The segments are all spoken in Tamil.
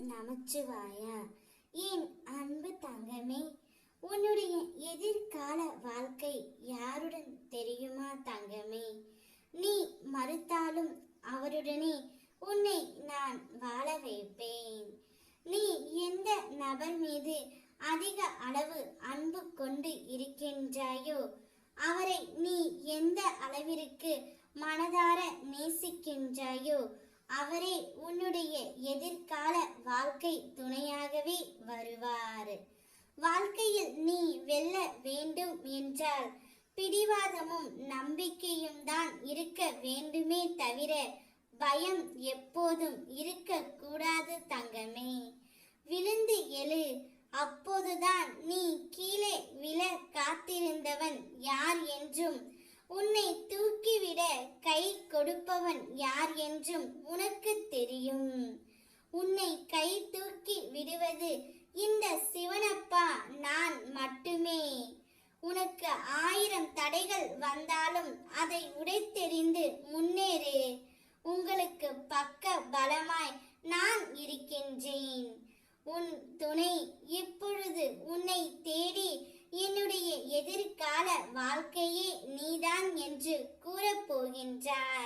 நமச்சிவாயா என் அன்பு தங்கமே உன்னுடைய எதிர்கால வாழ்க்கை யாருடன் தெரியுமா தங்கமே? நீ மறுத்தாலும் அவருடனே உன்னை நான் வாழ வைப்பேன். நீ எந்த நபர் மீது அதிக அளவு அன்பு கொண்டு இருக்கின்றாயோ அவரை நீ எந்த அளவிற்கு மனதார நேசிக்கின்றாயோ அவரே உன்னுடைய எதிர்கால வாழ்க்கை துணையாகவே வருவார். வாழ்க்கையில் நீ வெல்ல வேண்டும் என்றால் பிடிவாதமும் நம்பிக்கையும் தான் இருக்க வேண்டுமே தவிர பயம் எப்போதும் இருக்கக்கூடாது தங்கமே. விழுந்து எழு அப்போதுதான் நீ கீழே விழ காத்திருந்தவன் யார் என்றும் உன்னை தூக்கிவிட கொடுப்பவன் யார் என்றும் உனக்கு தெரியும். உன்னை கை தூக்கி விடுவது இந்த சிவனப்பா நான் மட்டுமே. உனக்கு ஆயிரம் தடைகள் வந்தாலும் அதை உடைத்தெறிந்து முன்னேறு. உங்களுக்கு பக்க பலமாய் நான் இருக்கின்றேன். உன் துணை இப்பொழுது உன்னை தேடி என்னுடைய எதிர்கால வாழ்க்கையே நீதான் என்று கூறப்போகின்றார்.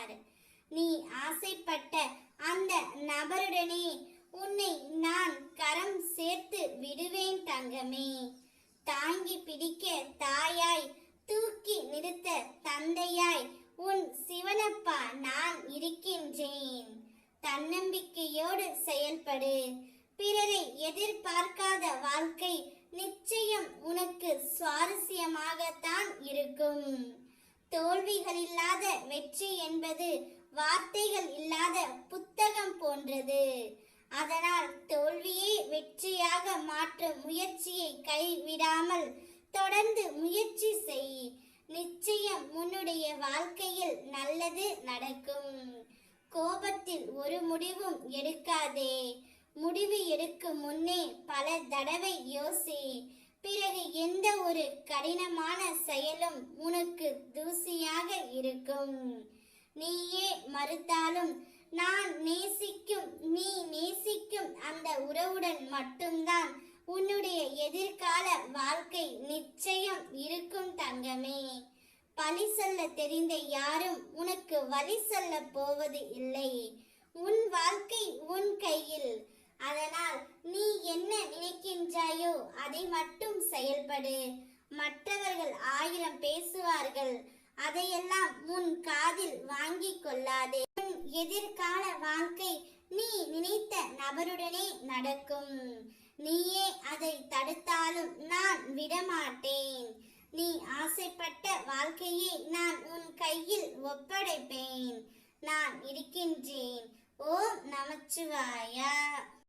நீ ஆசைப்பட்ட அந்த நபருடனே உன்னை நான் கரம் சேர்த்து விடுவேன் தங்கமே. தாங்கி பிடிக்க தாயாய் தூக்கி நிறுத்த தந்தையாய் உன் சிவனப்பா நான் இருக்கின்றேன். தன்னம்பிக்கையோடு செயல்படு. பிறரை எதிர்பார்க்காத வாழ்க்கை நிச்சயம் உனக்கு சுவாரஸ்யமாகத்தான் இருக்கும். தோல்விகள் இல்லாத வெற்றி என்பது வார்த்தைகள் இல்லாத புத்தகம் போன்றது. அதனால் தோல்வியை வெற்றியாக மாற்றும் முயற்சியை கைவிடாமல் தொடர்ந்து முயற்சி செய். நிச்சயம் உன்னுடைய வாழ்க்கையில் நல்லது நடக்கும். கோபத்தில் ஒரு முடிவும் எடுக்காதே. முடிவு எடுக்கும் முன்னே பல தடவை யோசி. பிறகு எந்த ஒரு கடினமான செயலும் உனக்கு தூசியாக இருக்கும். நீயே மறுத்தாலும் நான் நேசிக்கும் நீ நேசிக்கும் அந்த உறவுடன் மட்டும்தான் உன்னுடைய எதிர்கால வாழ்க்கை நிச்சயம் இருக்கும் தங்கமே. பழி சொல்ல தெரிந்த யாரும் உனக்கு வழி சொல்ல போவது இல்லை. உன் வாழ்க்கை உன் கையில். அதனால் நீ என்ன நினைக்கின்றாயோ அதை மட்டும் செயல்படு. மற்றவர்கள் ஆயிரம் பேசுவார்கள். அதையெல்லாம் உன் காதில் வாங்கி கொள்ளாதே. உன் எதிர்கால வாழ்க்கை நீ நினைத்த நபருடனே நடக்கும். நீயே அதை தடுத்தாலும் நான் விடமாட்டேன். நீ ஆசைப்பட்ட வாழ்க்கையை நான் உன் கையில் ஒப்படைப்பேன். நான் இருக்கின்றேன். ஓம் நமச்சிவாயா.